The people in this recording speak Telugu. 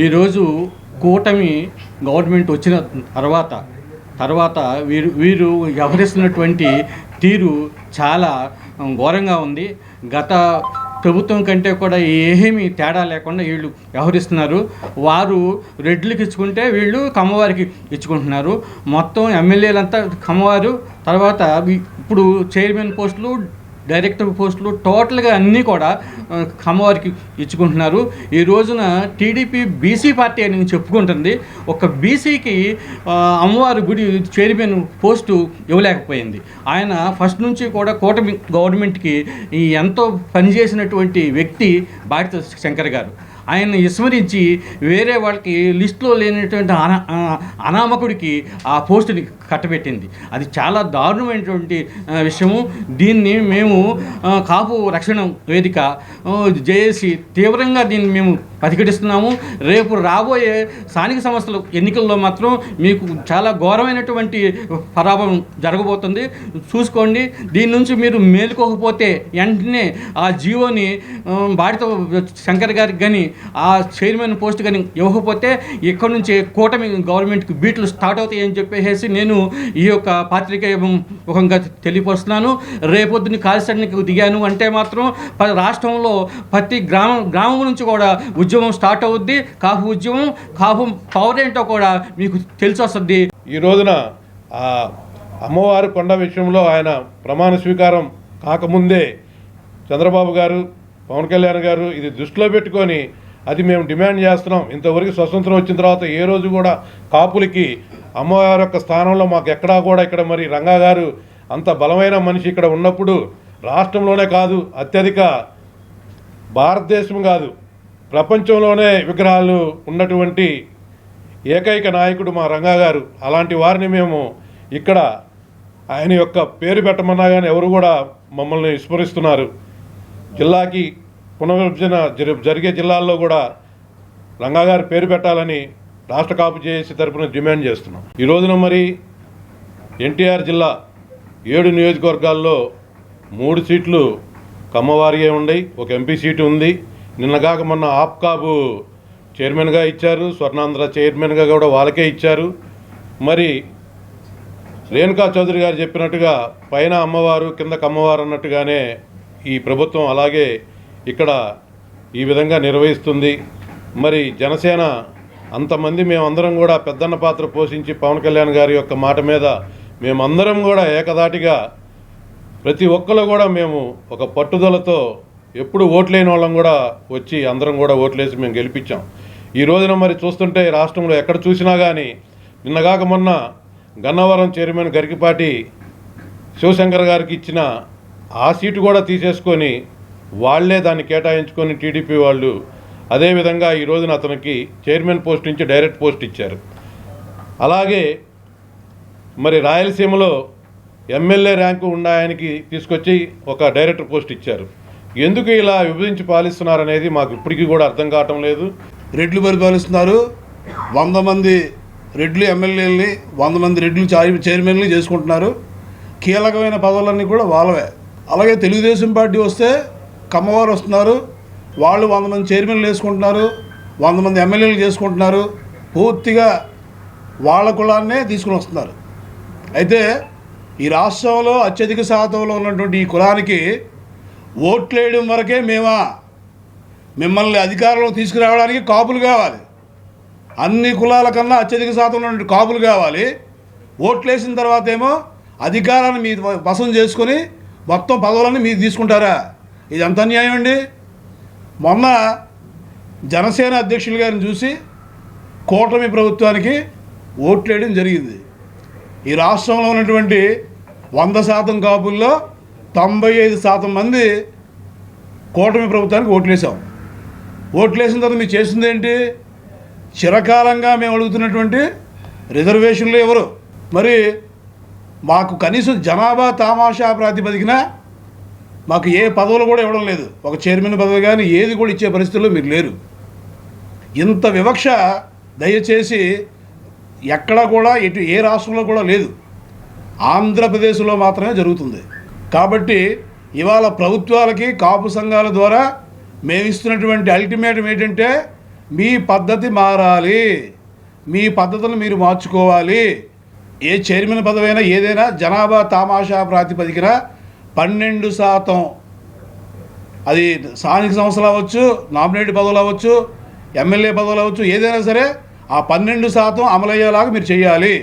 ఈరోజు కూటమి గవర్నమెంట్ వచ్చిన తర్వాత తర్వాత వీరు వీరు వ్యవహరిస్తున్నటువంటి తీరు చాలా ఘోరంగా ఉంది. గత ప్రభుత్వం కంటే కూడా ఏమీ తేడా లేకుండా వీళ్ళు వ్యవహరిస్తున్నారు. వారు రెడ్లకు ఇచ్చుకుంటే వీళ్ళు కమ్మవారికి ఇచ్చుకుంటున్నారు. మొత్తం ఎమ్మెల్యేలంతా కమ్మవారు. తర్వాత ఇప్పుడు చైర్మన్ పోస్టులు డైరెక్టర్ పోస్టులు టోటల్గా అన్నీ కూడా అమ్మవారికి ఇచ్చుకుంటున్నారు. ఈ రోజున టీడీపీ బీసీ పార్టీ అని చెప్పుకుంటుంది. ఒక బీసీకి అమ్మవారి గుడి చైర్మన్ పోస్టు ఇవ్వలేకపోయింది. ఆయన ఫస్ట్ నుంచి కూడా కూటమి గవర్నమెంట్కి ఎంతో పనిచేసినటువంటి వ్యక్తి భారత శంకర్ గారు. ఆయన్ని విస్మరించి వేరే వాళ్ళకి లిస్టులో లేనటువంటి అనా అనామకుడికి ఆ పోస్టుని కట్టబెట్టింది. అది చాలా దారుణమైనటువంటి విషయము. దీన్ని మేము కాపు రక్షణ వేదిక జేఏసి తీవ్రంగా దీన్ని మేము ప్రతిఘటిస్తున్నాము రేపు రాబోయే స్థానిక సంస్థలు ఎన్నికల్లో మాత్రం మీకు చాలా ఘోరమైనటువంటి పరాభవం జరగబోతుంది. చూసుకోండి. దీని నుంచి మీరు మేలుకోకపోతే వెంటనే ఆ జీవోని బాడితో బాడిత శంకర్ గారికి కానీ ఆ చైర్మన్ పోస్ట్ కానీ ఇవ్వకపోతే ఇక్కడ నుంచి కూటమి గవర్నమెంట్కి బీట్లు స్టార్ట్ అవుతాయి అని చెప్పేసి నేను ఈ యొక్క పాత్రికేయ ముఖంగా తెలియపరుస్తున్నాను. రేపొద్దున కాల్సడానికి దిగాను అంటే మాత్రం రాష్ట్రంలో ప్రతి గ్రామం గ్రామం నుంచి కూడా ఉద్యమం స్టార్ట్ అవుద్ది కాపు ఉద్యమం కాపు పవర్ ఏంటో కూడా మీకు తెలిసి వస్తుంది ఈ రోజున ఆ అమ్మవారి కొండ విషయంలో ఆయన ప్రమాణ స్వీకారం కాకముందే చంద్రబాబు గారు పవన్ కళ్యాణ్ గారు ఇది దృష్టిలో పెట్టుకొని అది మేము డిమాండ్ చేస్తున్నాం. ఇంతవరకు స్వతంత్రం వచ్చిన తర్వాత ఏ రోజు కూడా కాపులకి అమ్మవారి యొక్క స్థానంలో మాకు ఎక్కడా కూడా ఇక్కడ మరి రంగా గారు అంత బలమైన మనిషి ఇక్కడ ఉన్నప్పుడు రాష్ట్రంలోనే కాదు అత్యధిక భారతదేశం కాదు. ప్రపంచంలోనే విగ్రహాలు ఉన్నటువంటి ఏకైక నాయకుడు మా రంగా గారు. అలాంటి వారిని మేము ఇక్కడ ఆయన యొక్క పేరు పెట్టమన్నా కానీ ఎవరు కూడా మమ్మల్ని విస్మరిస్తున్నారు. జిల్లాకి పునర్విభజన జరి- జరిగే జిల్లాల్లో కూడా రంగా గారి పేరు పెట్టాలని రాష్ట్ర కాపు చేసి తరపున డిమాండ్ చేస్తున్నాం. ఈ రోజున మరి ఎన్టీఆర్ జిల్లా ఏడు నియోజకవర్గాల్లో మూడు సీట్లు కమ్మవారిగా ఉన్నాయి ఒక ఎంపీ సీటు ఉంది. నిన్నగాక మొన్న ఆప్కాబు చైర్మన్గా ఇచ్చారు స్వర్ణాంధ్ర చైర్మన్గా కూడా వాళ్ళకే ఇచ్చారు. మరి రేణుకా చౌదరి గారు చెప్పినట్టుగా పైన అమ్మవారు కింద కమ్మవారు అన్నట్టుగానే ఈ ప్రభుత్వం అలాగే ఇక్కడ ఈ విధంగా నిర్వహిస్తుంది. మరి జనసేన అంతమంది మేమందరం కూడా పెద్దన్న పాత్ర పోషించి పవన్ కళ్యాణ్ గారి యొక్క మాట మీద మేమందరం కూడా ఏకదాటిగా ప్రతి ఒక్కరు కూడా మేము ఒక పట్టుదలతో ఎప్పుడు ఓట్లేని వాళ్ళం కూడా వచ్చి అందరం కూడా ఓట్లేసి మేము గెలిపించాం. ఈ రోజున మరి చూస్తుంటే రాష్ట్రంలో ఎక్కడ చూసినా కానీ నిన్నగాక మొన్న గన్నవరం చైర్మన్ గరికిపాటి శివశంకర్ గారికి ఇచ్చిన ఆ సీటు కూడా తీసేసుకొని వాళ్ళే దాన్ని కేటాయించుకొని టీడీపీ వాళ్ళు అదేవిధంగా ఈ రోజున అతనికి చైర్మన్ పోస్ట్ నుంచి డైరెక్ట్ పోస్ట్ ఇచ్చారు. అలాగే మరి రాయలసీమలో ఎమ్మెల్యే ర్యాంకు ఉన్న ఆయనకి తీసుకొచ్చి ఒక డైరెక్టర్ పోస్ట్ ఇచ్చారు. ఎందుకు ఇలా విభజించి పాలిస్తున్నారనేది మాకు ఇప్పటికీ కూడా అర్థం కావటం లేదు. రెడ్లు పరిపాలిస్తున్నారు. వంద మంది రెడ్లు ఎమ్మెల్యేలని వంద మంది రెడ్లు చైర్మన్లు చేసుకుంటున్నారు. కీలకమైన పదవులన్నీ కూడా వాళ్ళవే. అలాగే తెలుగుదేశం పార్టీ వస్తే కమ్మవారు వస్తున్నారు. వాళ్ళు వంద మంది చైర్మన్లు వేసుకుంటున్నారు. వంద మంది ఎమ్మెల్యేలు చేసుకుంటున్నారు. పూర్తిగా వాళ్ళ కులాన్నే తీసుకుని వస్తున్నారు. అయితే ఈ రాష్ట్రంలో అత్యధిక శాతంలో ఉన్నటువంటి ఈ కులానికి ఓట్లేయడం వరకే మేమా? మిమ్మల్ని అధికారంలో తీసుకురావడానికి కాపులు కావాలి. అన్ని కులాల కన్నా అత్యధిక శాతం ఉన్నటువంటి కాపులు కావాలి. ఓట్లేసిన తర్వాత ఏమో అధికారాన్ని మీ వశం చేసుకొని మొత్తం పదవులన్నీ మీరు తీసుకుంటారా? ఇది ఎంత అన్యాయం అండి? మొన్న జనసేన అధ్యక్షులు గారిని చూసి కూటమి ప్రభుత్వానికి ఓట్లేయడం జరిగింది. ఈ రాష్ట్రంలో ఉన్నటువంటి వంద శాతం కాపుల్లో తొంభై ఐదు శాతం మంది కూటమి ప్రభుత్వానికి ఓట్లేసాం. ఓట్లేసిన తర్వాత మీరు చేసింది ఏంటి? చిరకాలంగా మేము అడుగుతున్నటువంటి రిజర్వేషన్లు ఎవరు? మరి మాకు కనీసం జనాభా తామాషా ప్రాతిపదికన మాకు ఏ పదవులు కూడా ఇవ్వడం లేదు. ఒక చైర్మన్ పదవి కానీ ఏది కూడా ఇచ్చే పరిస్థితుల్లో మీరు లేరు. ఇంత వివక్ష దయచేసి ఎక్కడా కూడా ఎటు ఏ రాష్ట్రంలో కూడా లేదు. ఆంధ్రప్రదేశ్లో మాత్రమే జరుగుతుంది. కాబట్టి ఇవాళ ప్రభుత్వాలకి కాపు సంఘాల ద్వారా మేము ఇస్తున్నటువంటి అల్టిమేటం ఏంటంటే మీ పద్ధతి మారాలి. మీ పద్ధతులు మీరు మార్చుకోవాలి. ఏ చైర్మన్ పదవైనా ఏదైనా జనాభా తామాషా ప్రాతిపదికన పన్నెండు శాతం అది స్థానిక సంస్థలు అవ్వచ్చు నామినేట్ పదవులు అవ్వచ్చు ఎమ్మెల్యే పదవులు అవ్వచ్చు ఏదైనా సరే ఆ పన్నెండు శాతం అమలయ్యేలాగా మీరు చేయాలి.